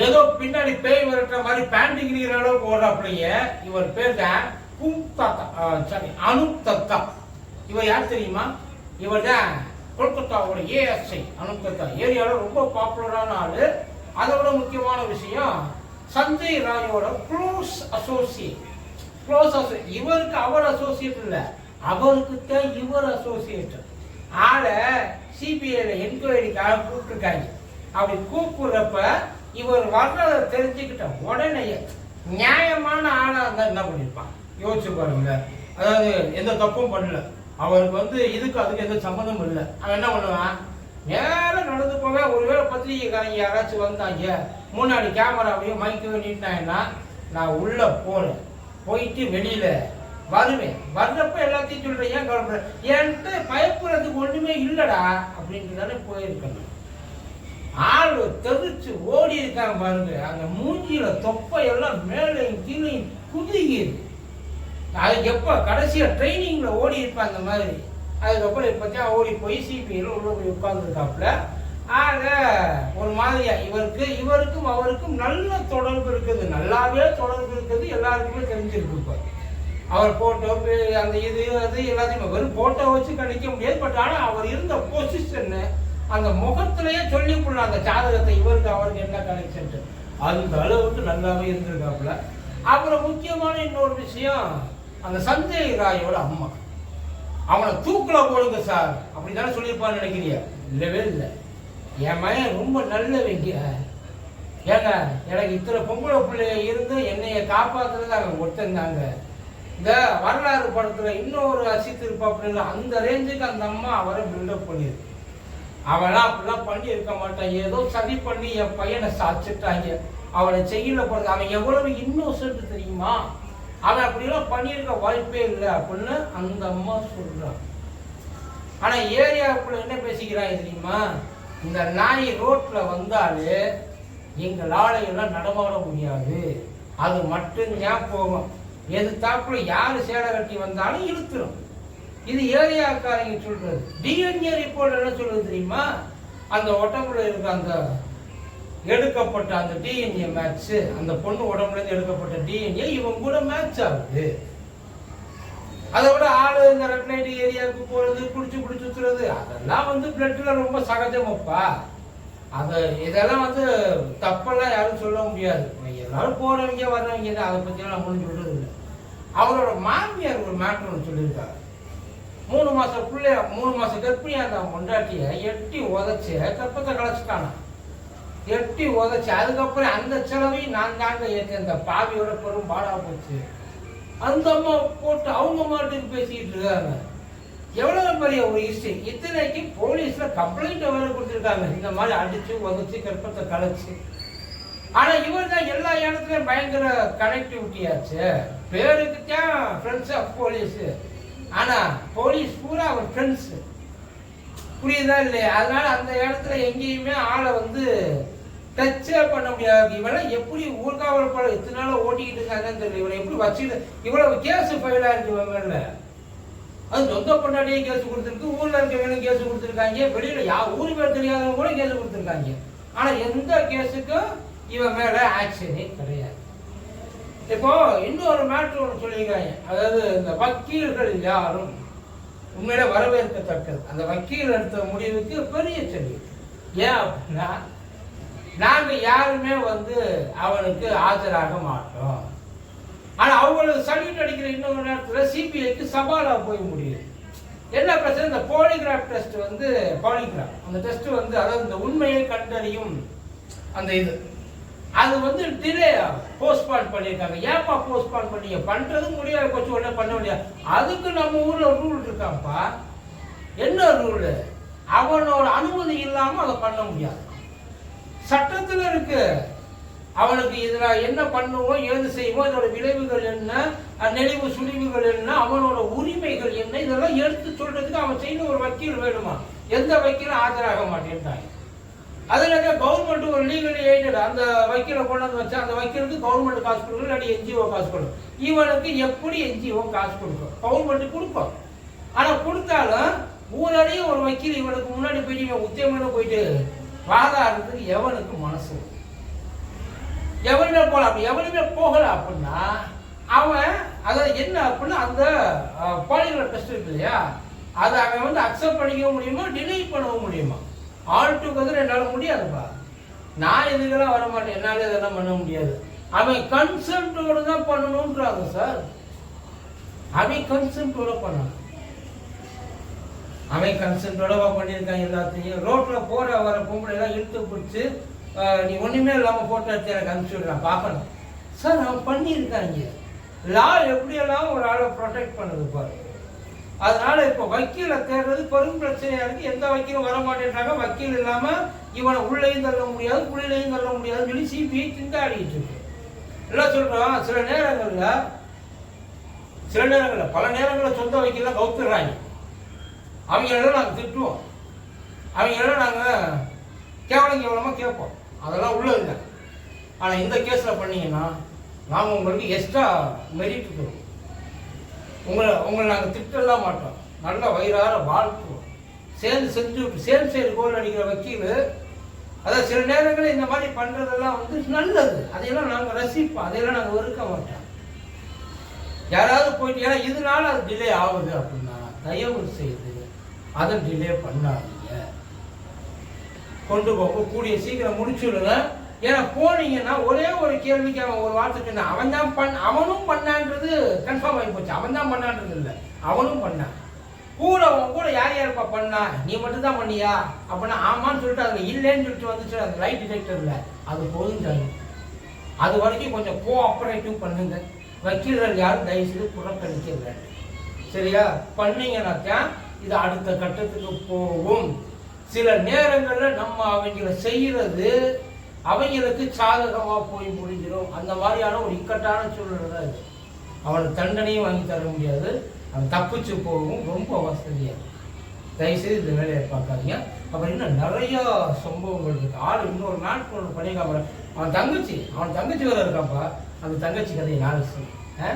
ஏதோ பின்னாடி பேய் விரட்டுற மாதிரி பேண்ட் கிரிக்கிற அளவுக்கு ஓடுறாப்புலையே இவர் பேர் தான் கும் தாத்தா சாரி அனுப் தத்தா இவர் யார் தெரியுமா? இவர் தான் கொல்கத்தாவோட ஏஎஸ்ஐ அனுப் தத்தா ஏரியாவில் ரொம்ப பாப்புலரான ஆளு. அதை விட முக்கியமான விஷயம் சஞ்சய் ராயோட க்ளோஸ் அசோசியேட் க்ளோஸ் அசோசியேட் இவருக்கு அவர் அசோசியேட் இல்லை. அவருக்கு தான் இவர் அசோசியேட் ஆளை சிபிஐல என்கொயரிக்காக கூப்பிட்டுருக்காங்க. அப்படி கூப்பிடுறப்ப இவர் வர்றதை தெரிஞ்சுக்கிட்ட உடனே நியாயமான ஆளாக இருந்தால் என்ன பண்ணிருப்பான்? யோசிச்சு பாருங்க அதாவது எந்த தப்பும் பண்ணல. அவருக்கு வந்து இதுக்கு அதுக்கு எந்த சம்மந்தமும் இல்லை. அவன் என்ன பண்ணுவான்? நேரம் நடந்து போக ஒருவேளை பத்திரிகைக்காரங்க யாராச்சும் வந்தாங்க. முன்னாடி கேமராவையும் மைக்கு வேண்டிட்டாங்கன்னா நான் உள்ள போறேன். போயிட்டு வெளியில வருவேன். வர்றப்ப எல்லாத்தையும் சொல்றேன். ஏன் கவலைப்படுறேன் என்கிட்ட பயப்படுறதுக்கு ஒண்ணுமே இல்லடா அப்படின்ட்டு தானே போயிருக்கணும். ஆள் தெரிச்சு ஓடி இருக்காங்க பாருங்க. அந்த மூஞ்சியில தொப்பையெல்லாம் மேலையும் கீழையும் குதிக்குது அது எப்போ? கடைசியாக ட்ரைனிங்கில் ஓடி இருப்பான் அந்த மாதிரி. அதுக்கப்புறம் இப்போத்தான் ஓடி போய் சிபிஐல உள்ள போய் உட்காந்துருக்காப்புல ஆக ஒரு மாதிரியா இவருக்கு இவருக்கும் அவருக்கும் நல்ல தொடர்பு இருக்குது. நல்லாவே தொடர்பு இருக்குது. எல்லாருக்குமே தெரிஞ்சிருக்கு இப்போ. அவர் போட்டோ அந்த இது அது எல்லாத்தையுமே வெறும் போட்டோ வச்சு கணிக்க முடியாது. பட் ஆனால் அவர் இருந்த பொசிஷன்னு அந்த முகத்திலேயே சொல்லி அந்த ஜாதகத்தை இவருக்கு அவருக்கு என்ன கனெக்ஷன் அந்த அளவுக்கு நல்லாவே இருந்திருக்காப்புல. அப்புறம் முக்கியமான இன்னொரு விஷயம் அந்த சஞ்சய் ராயோட அம்மா. அவனை தூக்கில் போடுங்க சார். அப்படி தானே சொல்லியிருப்பான்னு நினைக்கிறியா இல்லவே இல்லை. என் மயன் ரொம்ப நல்லவங்க. ஏங்க எனக்கு இத்தனை பொம்பளை பிள்ளைய இருந்து என்னைய காப்பாத்துறது அவங்க ஒருத்தந்தாங்க இந்த வரலாறு படத்தில் இன்னொரு அசித்து இருப்பாப்புல அந்த ரேஞ்சுக்கு அந்த அம்மா அவரை பில்டப் பண்ணியிருக்கு அவெல்லாம் அப்படிலாம் பண்ணி இருக்க மாட்டான் ஏதோ சதி பண்ணி என் பையனை சாச்சிட்டாங்க. அவனை செய்யல போறது அவன் எவ்வளவு இன்னோசன்ட் தெரியுமா? அவன் அப்படிலாம் பண்ணியிருக்க வாய்ப்பே இல்லை அப்படின்னு அந்த அம்மா சொல்றான் ஆனா ஏரியாவுக்குள்ள என்ன பேசிக்கிறாங்க தெரியுமா? இந்த நாய் ரோட்ல வந்தாலே எங்கள் ஆலையெல்லாம் நடமாட முடியாது. அது மட்டும்தான் போகும். எதிர்த்தாப்புல யாரு சேலை கட்டி வந்தாலும் இழுத்துரும். இது ஏரியாக்காரங்க சொல்றது. டிஎன்ஏ ரிப்போர்ட் என்ன சொல்லுது தெரியுமா? அந்த உடம்புல இருக்க அந்த எடுக்கப்பட்ட அந்த டிஎன்ஏ மேட்ச் அந்த பொண்ணு உடம்புல இருந்து எடுக்கப்பட்ட டிஎன்ஏ இவன் கூட மேட்ச் ஆகுது. அதை விட ஆளு இந்த ரெட்லைட் ஏரியாவுக்கு போறது குடிச்சு குடிச்சு சுத்துறது அதெல்லாம் வந்து பிளட்ல ரொம்ப சகஜமப்பா. அதை இதெல்லாம் வந்து தப்பெல்லாம் யாரும் சொல்ல முடியாது. எல்லாரும் போறவங்க வர்றவங்க தான் அதை பத்தி எல்லாம் ஒன்றும் சொல்றது இல்லை அவரோட மாமியார் ஒரு மேட்ரு ஒன்று சொல்லியிருக்காரு. மூணு மாசம் பிள்ளைய மூணு மாசம் கர்ப்பிணியா அந்த கொண்டாட்டிய எட்டி உதச்சு கற்பத்தை கலைச்சிட்டானா? எட்டி உதச்சு. அதுக்கப்புறம் அந்த செலவையும் நான் தாங்க ஏற்ற இந்த பாவியோட பெரும் பாடா போச்சு. அந்த அம்மா போட்டு அவங்க மாட்டுக்கு பேசிக்கிட்டு இருக்காங்க. எவ்வளவு பெரிய ஒரு ஹிஸ்டரி இத்தனைக்கு போலீஸ்ல கம்ப்ளைண்ட் வேற கொடுத்துருக்காங்க. இந்த மாதிரி அடிச்சு உதச்சு கற்பத்தை கலைச்சு. ஆனா இவர் தான் எல்லா இடத்துலயும் பயங்கர கனெக்டிவிட்டியாச்சு பேருக்கு தான் ஃப்ரெண்ட்ஸ் ஆஃப் போலீஸ் ஆனால் போலீஸ் பூரா அவர் ஃப்ரெண்ட்ஸு புரியுதா இல்லையா? அதனால அந்த இடத்துல எங்கேயுமே ஆளை வந்து டச்சே பண்ண முடியாது. இவெல்லாம் எப்படி ஊர்காவல் படம் இத்தனை நாள் ஓட்டிக்கிட்டு இருக்காங்கன்னு தெரியல. இவனை எப்படி வச்சுட்டு இவ்வளவு கேஸ் ஃபைலாக இருக்கு இவன் அது சொந்த பொண்டாட்டியே கேஸ் கொடுத்துருக்கு ஊரில் இருக்கவங்களும் கேஸ் கொடுத்துருக்காங்க. வெளியில் யா ஊர் பேர் தெரியாதவங்க கூட கேஸ் கொடுத்துருக்காங்க. ஆனால் எந்த கேஸுக்கும் இவன் மேலே ஆக்ஷனே கிடையாது. இப்போ இன்னொரு மேட்ரு ஒன்று சொல்லியிருக்காங்க. அதாவது இந்த வக்கீல்கள் யாரும் உண்மையில வரவேற்கத்தக்கது. அந்த வக்கீல் எடுத்த முடிவுக்கு பெரிய செல்வி. ஏன் அப்படின்னா நாங்கள் யாருமே வந்து அவனுக்கு ஆஜராக மாட்டோம். ஆனால் அவங்களுக்கு சல்யூட் அடிக்கிற இன்னொரு நேரத்தில் சிபிஐக்கு சவாலாக போய் முடியுது. என்ன பிரச்சனை? இந்த போலிகிராஃப் டெஸ்ட் வந்து பாலிகிராஃப் அந்த டெஸ்ட் வந்து அதாவது இந்த உண்மையை கண்டறியும் அந்த இது. அது வந்து டிலே போஸ்ட்பான் பண்ணியிருக்காங்க. ஏன்ப்பா போஸ்ட்பான் பண்ணீங்க பண்றது முடியாது. கொஞ்சம் உடனே பண்ண முடியாது அதுக்கு நம்ம ஊர்ல ரூல் இருக்காப்பா என்ன ரூல் அவனோட அனுமதி இல்லாம அதை பண்ண முடியாது. சட்டத்துல இருக்கு. அவனுக்கு இதுல என்ன பண்ணுவோம் ஏது செய்வோம் இதோட விளைவுகள் என்ன நெளிவு சுழிவுகள் என்ன அவனோட உரிமைகள் என்ன இதெல்லாம் எடுத்து சொல்றதுக்கு அவன் செய்யணும் ஒரு வக்கீல் வேணுமா? எந்த வக்கீலும் ஆஜராக மாட்டேன்ட்டாங்க அதில் கவர்மெண்ட் ஒரு லீகல் எய்டட் அந்த வக்கீலை கொண்டு வந்து வச்சா அந்த வக்கீலுக்கு கவர்மெண்ட் காசு கொடுக்கும் இல்லாட்டி என்ஜிஓ காசு கொடுக்கும் இவனுக்கு எப்படி என்ஜிஓ காசு கொடுக்கும் கவர்மெண்ட் கொடுக்கும். ஆனா கொடுத்தாலும் ஊரடியே ஒரு வக்கீல் இவனுக்கு முன்னாடி போயிட்டு இவன் உத்தியமான போயிட்டு வாதாடுறதுக்கு எவனுக்கு மனசு? எவனுமே போகல. அப்படி எவனுமே போகல அப்படின்னா அவன் அதை என்ன அப்படின்னா அந்த பாலிகிராஃப் டெஸ்ட் இருக்கு இல்லையா? அதை அவன் வந்து அக்செப்ட் பண்ணிக்கவும் முடியுமா டினை பண்ணவும் முடியுமா? ஆல் டுகெதர் என்னால் முடியாதுப்பா. நான் இதுக்கெல்லாம் வர மாட்டேன் என்னால் இதெல்லாம் பண்ண முடியாது. அவன் கன்சென்ட்டோடு தான் பண்ணணுன்றாங்க சார் அவன் கன்சென்ட்டோட பண்ணணும். அவன் கன்சென்ட்டோட பண்ணியிருக்கான் எல்லாத்தையும். ரோட்டில் போகிற வர பொம்பளை எல்லாம் இழுத்து பிடிச்சி நீ ஒன்றுமே இல்லாமல் ஃபோட்டோ எடுத்து எனக்கு அனுப்பிச்சுடுறான் பார்க்கணும். சார் அவன் பண்ணியிருக்காங்க. லா எப்படியெல்லாம் ஒரு ஆளை ப்ரொடெக்ட் பண்ணுது பாரு. அதனால இப்போ வக்கீலை தேடுறது பெரும் பிரச்சனையா இருக்கு. எந்த வக்கீலும் வர மாட்டேன்றாங்க வக்கீல் இல்லாம இவனை உள்ளேயும் தள்ள முடியாது உள்ளேயும் தள்ள முடியாதுன்னு சொல்லி சிபிஐ திண்டாடிட்டு இருக்கு. என்ன சொல்றோம் சில நேரங்கள்ல சில நேரங்களில் பல நேரங்களில் சொந்த வக்கீல கவுத்துடுறாங்க அவங்களெல்லாம் நாங்கள் திட்டுவோம். அவங்களெல்லாம் நாங்கள் கேவலம் கேவலமாக கேட்போம். அதெல்லாம் உள்ள இல்லை. ஆனால் இந்த கேஸில் பண்ணீங்கன்னா நாங்கள் உங்களுக்கு எக்ஸ்ட்ரா மெரிட் தருவோம் உங்களை உங்களை நாங்கள் திட்டலாம் மாட்டோம். நல்ல வயிறார வாழ்த்துவோம் சேர்ந்து செஞ்சு சேர்ந்து சேர்ந்து கோல் அடிக்கிற வக்கீல் அதான் சில நேரங்களில் இந்த மாதிரி பண்ணுறதெல்லாம் வந்து நல்லது. அதையெல்லாம் நாங்கள் ரசிப்போம். அதையெல்லாம் நாங்கள் வெறுக்க மாட்டோம். யாராவது போயிட்டு ஏன்னா இதனால அது டிலே ஆகுது அப்படின்னா தயவு செய்து அதை டிலே பண்ணாதீங்க. கொண்டு போக கூடிய சீக்கிரம் முடிச்சுடுங்க. ஏன்னா போனீங்கன்னா ஒரே ஒரு கேள்விக்கு அவன் ஒரு வார்த்தை சொன்னான். அவன் தான் பண்ண அவனும் பண்ணான்றது கன்ஃபார்ம் ஆகி போச்சு. அவன் தான் பண்ணான்றது இல்லை. அவனும் பண்ணான். கூட அவன் கூட யார் யாருப்பா பண்ணா? நீ மட்டும் தான் பண்ணியா? அப்படின்னா ஆமான்னு சொல்லிட்டு அதில் இல்லைன்னு சொல்லிட்டு வந்துச்சு. அந்த லைட் டிடெக்டரில் அது போதும் அது வரைக்கும் கொஞ்சம் கோஆப்ரேட்டிவ் பண்ணுங்க. வக்கீலர் யாரும் தயவுசெய்து புறக்கணிக்க வேண்டும் சரியா? பண்ணீங்கன்னாக்கா இது அடுத்த கட்டத்துக்கு போகும். சில நேரங்களில் நம்ம அவங்கள செய்கிறது அவங்களுக்கு சாதகமாக போய் முடிஞ்சிடும். அந்த மாதிரியான ஒரு இக்கட்டான சூழ்நிலை தான் இருக்கு அவனுக்கு தண்டனையும் வாங்கி தர முடியாது. அவன் தப்பிச்சு போகவும் ரொம்ப வசதியாக தயவுசெய்து இந்த வேலையை பார்க்காதீங்க. அப்புறம் இன்னும் நிறைய சம்பவங்கள் இருக்கு. ஆள் இன்னொரு நாட்கள் ஒன்று பண்ணிக்காம அவன் தங்கச்சி அவன் தங்கச்சி வேற இருக்காப்பா அந்த தங்கச்சி கதையை நாளைக்கு சொல்லு. ஆ?